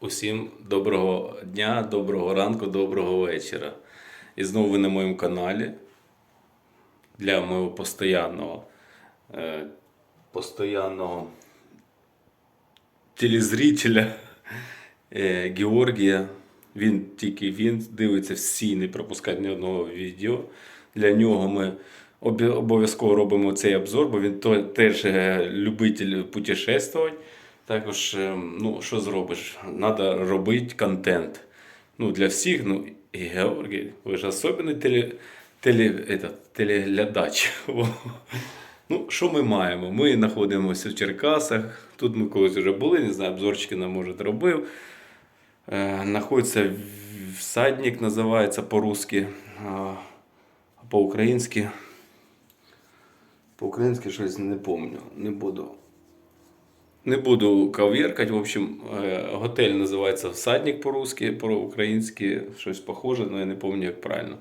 Усім доброго дня, доброго ранку, доброго вечора. І знову ви на моєму каналі для моєго постоянного, е, постоянного телезрителя е, Георгія. Він тільки він дивиться всі, не пропускає ні одного відео. Для нього ми обов'язково робимо цей обзор, бо він теж е, любитель путешествувати. Також, е, ну, що зробиш? Треба робити контент. Ну, для всіх, ну, і Георгій, ви ж особливий теле, теле, этот, телеглядач. Ну, що ми маємо? Ми знаходимося в Черкасах. Тут ми колись вже були, не знаю, обзорчики нам може робив. Е, Знаходиться всадник, називається по-русски, по-українськи. По-українськи щось не пам'ятаю, не буду. Не буду кав'яркати. В общем, е, готель називається Всадник по-русски, по-українськи, щось похоже, але я не пам'ятаю, як правильно.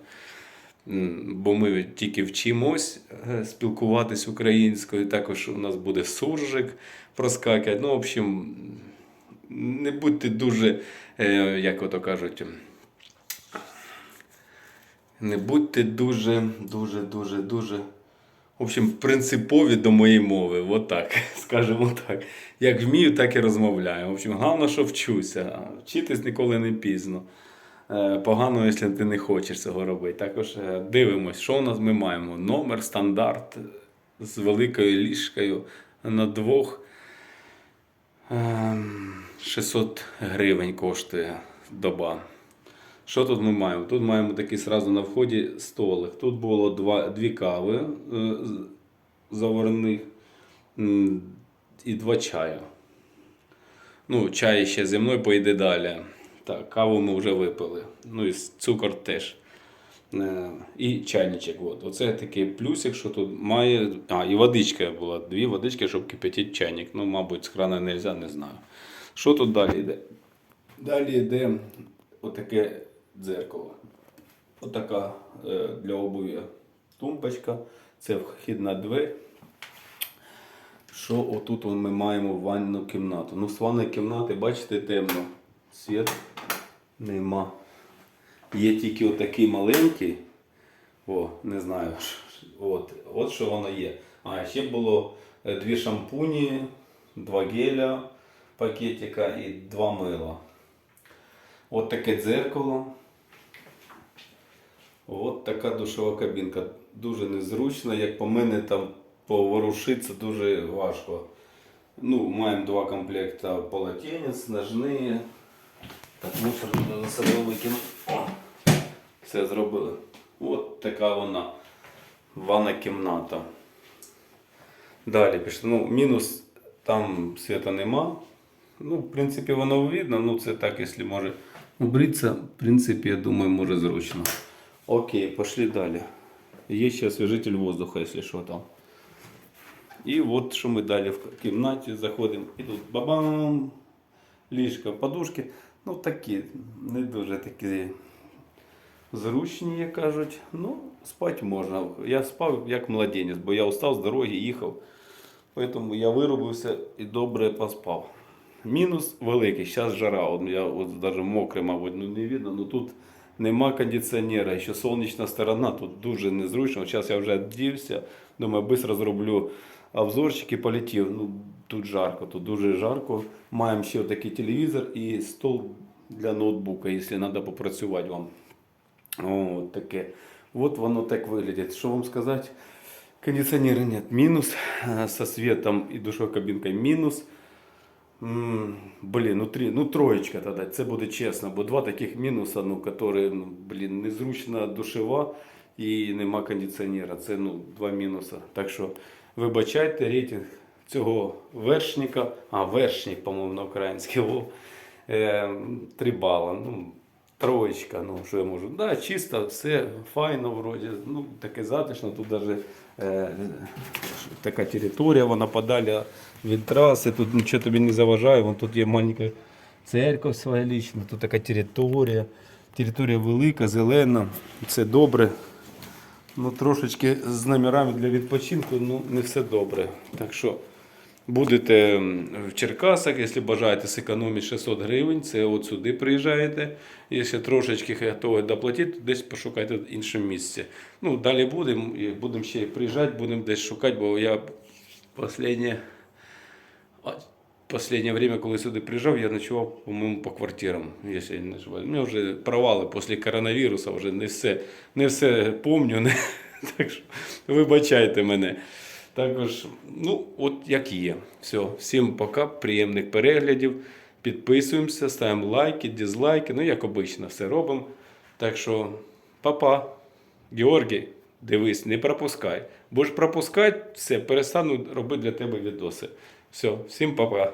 Бо ми тільки вчимось е, спілкуватись українською. Також у нас буде суржик проскакати. Ну, в общем, не будьте дуже, е, як ото кажуть, не будьте дуже, дуже, дуже, дуже. В общем, принципові до моєї мови, от так, скажімо так. Як вмію, так і розмовляю. В общем, головне, що вчуся. Вчитись ніколи не пізно. Е, Погано, якщо ти не хочеш цього робити. Також е, дивимось, що у нас ми маємо. Номер стандарт з великою ліжкою на двох. Ем, 600 гривень коштує доба. Що тут ми маємо? Тут маємо такий сразу на вході столик. Тут було два, дві кави е, заварених м, і два чаю. Ну, чай ще зі мною поїде далі. Так, каву ми вже випили. Ну і цукор теж. Е, І чайничок. От. Оце такий плюсик, що тут має. А, і водичка була. Дві водички, щоб кипятити чайник. Ну, мабуть, з крана не можна, не знаю. Що тут далі йде? Далі йде отаке дзеркало. Отака е, для обуві тумбочка. Це вхідна двері. Що отут ми маємо ванну кімнату? Ну, з ванної кімнати, бачите, темно. Світ нема. Є тільки отакий маленький. О, не знаю. От, от що воно є. А ще було е, дві шампуні, два геля пакетика і два мила. От таке дзеркало. От така душова кабінка. Дуже незручна, як по мене там поворушитися дуже важко. Ну, маємо два комплекти полотенець, ножні. Так, мусор за собою викинути. Все зробили. От така вона. Ванна кімната. Далі пішли. Ну, мінус там світа нема. Ну, в принципі, воно видно. Ну, це так, якщо може убритися, в принципі, я думаю, може зручно. Окей, пошли далі. Є ще освіжитель воздуха, якщо що там. І от що ми далі в кімнаті заходимо. І тут бабам, ліжка, подушки. Ну такі, не дуже такі зручні, як кажуть. Ну, спати можна. Я спав як младенець, бо я устав з дороги, їхав. Тому я виробився і добре поспав. Мінус великий, зараз жара. Я от навіть мокре, мабуть, ну не видно, але тут нема кондиціонера, ще сонячна сторона, тут дуже незручно. Зараз я вже віддівся, думаю, швидко зроблю обзорчик і полетів. Ну, тут жарко, тут дуже жарко. Маємо ще такий телевізор і стол для ноутбука, якщо треба попрацювати вам. О, таке. От воно так виглядить. Що вам сказати? Кондиционера нет. Минус э, со светом и душевой кабинкой минус. Блін, ну, три, ну троєчка тоді, це буде чесно, бо два таких мінуса, ну, які, ну, блін, незручна душева і нема кондиціонера. Це ну, два мінуси. Так що вибачайте, рейтинг цього вершника, а вершник, по-моєму, на українській, е, три бала. Ну, Троєчка, ну що я можу. Да, чисто, все файно вроді. Ну, таке затишно, тут навіть така територія, вона подалі від траси, тут нічого тобі не заважає, вон тут є маленька церква своя лічна, тут така територія. Територія велика, зелена, це добре. Ну, трошечки з номерами для відпочинку, ну, не все добре. Так що Будете в Черкасах, якщо бажаєте зекономити 600 гривень, це от сюди приїжджаєте. Якщо трошечки готові доплатити, то десь пошукайте інше місце. Ну, далі будемо, будемо ще приїжджати, будемо десь шукати, бо я останнє, а, время, коли сюди приїжджав, я ночував, по-моєму, по квартирам, якщо я не. У мене вже провали після коронавірусу, вже не все, не все помню, не, так що вибачайте мене. Також, ну, от як є. Все, всім пока, приємних переглядів. Підписуємося, ставимо лайки, дизлайки. Ну, як обично, все робимо. Так що, папа, Георгій, дивись, не пропускай. Ж пропускати, все, перестану робити для тебе відоси. Все, всім папа.